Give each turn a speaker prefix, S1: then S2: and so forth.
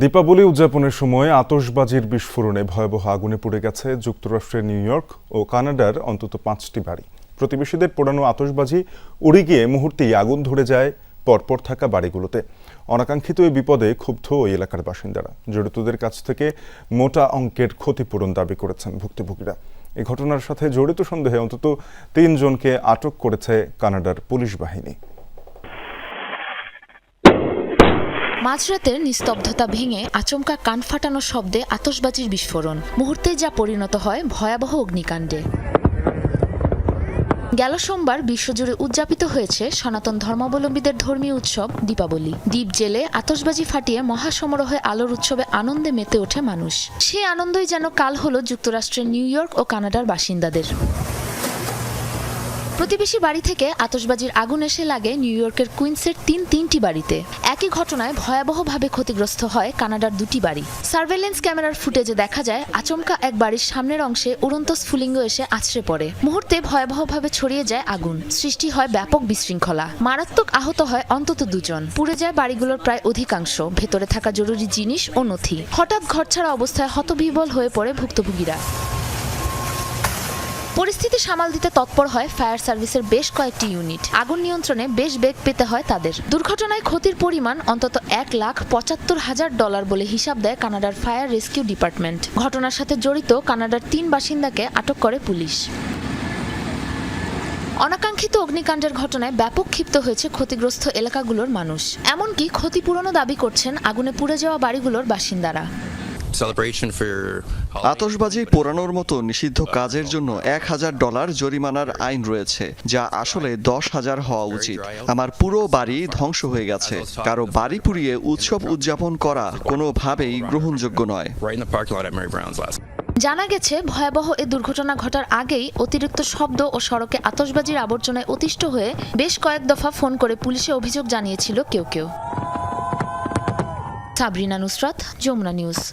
S1: দীপাবলি উদযাপনের সময় আতশবাজির বিস্ফোরণে ভয়াবহ আগুনে পুড়ে গেছে যুক্তরাষ্ট্রের নিউ ইয়র্ক ও কানাডার অন্তত পাঁচটি বাড়ি। প্রতিবেশীদের পোড়ানো আতশবাজি উড়ে গিয়ে মুহূর্তেই আগুন ধরে যায় পরপর থাকা বাড়িগুলোতে। অনাকাঙ্ক্ষিত এই বিপদে ক্ষুব্ধ ওই এলাকার বাসিন্দারা। জড়িতদের কাছ থেকে মোটা অঙ্কের ক্ষতিপূরণ দাবি করেছেন ভুক্তভোগীরা। এই ঘটনার সাথে জড়িত সন্দেহে অন্তত তিনজনকে আটক করেছে কানাডার পুলিশ বাহিনী।
S2: মাঝরাতের নিস্তব্ধতা ভেঙে আচমকা কান ফাটানো শব্দে আতশবাজির বিস্ফোরণ। মুহূর্তে যা পরিণত হয় ভয়াবহ অগ্নিকাণ্ডে। গেল সোমবার বিশ্বজুড়ে উদযাপিত হয়েছে সনাতন ধর্মাবলম্বীদের ধর্মীয় উৎসব, দীপাবলি। দ্বীপ জেলে আতশবাজি ফাটিয়ে মহাসমারোহে আলোর উৎসবে আনন্দে মেতে ওঠে মানুষ। সেই আনন্দই যেন কাল হলো যুক্তরাষ্ট্রের নিউ ইয়র্ক ও কানাডার বাসিন্দাদের। প্রতিবেশী বাড়ি থেকে আতশবাজির আগুন এসে লাগে নিউ ইয়র্কের কুইন্সের তিন তিনটি বাড়িতে। একই ঘটনায় ভয়াবহভাবে ক্ষতিগ্রস্ত হয় কানাডার দুটি বাড়ি। সার্ভেলেন্স ক্যামেরার ফুটেজে দেখা যায়, আচমকা এক বাড়ির সামনের অংশে উড়ন্ত স্ফুলিঙ্গ এসে আছড়ে পড়ে। মুহূর্তে ভয়াবহভাবে ছড়িয়ে যায় আগুন। সৃষ্টি হয় ব্যাপক বিশৃঙ্খলা। মারাত্মক আহত হয় অন্তত দুজন। পুড়ে যায় বাড়িগুলোর প্রায় অধিকাংশ। ভেতরে থাকা জরুরি জিনিস ও নথি। হঠাৎ ঘরছাড়া অবস্থায় হতবিহ্বল হয়ে পড়ে ভুক্তভোগীরা। পরিস্থিতি সামাল দিতে তৎপর হয় ফায়ার সার্ভিসের বেশ কয়েকটি ইউনিট। আগুন নিয়ন্ত্রণে বেশ বেগ পেতে হয় তাদের। দুর্ঘটনায় ক্ষতির পরিমাণ অন্তত এক লাখ পঁচাত্তর হাজার ডলার বলে হিসাব দেয় কানাডার ফায়ার রেস্কিউ ডিপার্টমেন্ট। ঘটনার সাথে জড়িত কানাডার তিন বাসিন্দাকে আটক করে পুলিশ। অনাকাঙ্ক্ষিত অগ্নিকাণ্ডের ঘটনায় ব্যাপক ক্ষিপ্ত হয়েছে ক্ষতিগ্রস্ত এলাকাগুলোর মানুষ। এমনকি ক্ষতিপূরণও দাবি করছেন আগুনে পুড়ে যাওয়া বাড়িগুলোর বাসিন্দারা।
S3: আতশবাজি পোড়ানোর মতো নিষিদ্ধ কাজের জন্য এক হাজার ডলার জরিমানার আইন রয়েছে যা আসলে দশ হাজার হওয়া উচিত। আমার পুরো বাড়ি ধ্বংস হয়ে গেছে। কারও বাড়ি পুড়িয়ে উৎসব উদযাপন করা কোনোভাবেই গ্রহণযোগ্য নয়.
S2: জানা গেছে ভয়াবহ এ দুর্ঘটনা ঘটার আগেই অতিরিক্ত শব্দ ও সড়কে আতশবাজির আবর্জনায় অতিষ্ঠ হয়ে বেশ কয়েক দফা ফোন করে পুলিশে অভিযোগ জানিয়েছিল কেউ কেউ। সাবরিনা নুসরাত যমুনা নিউজ।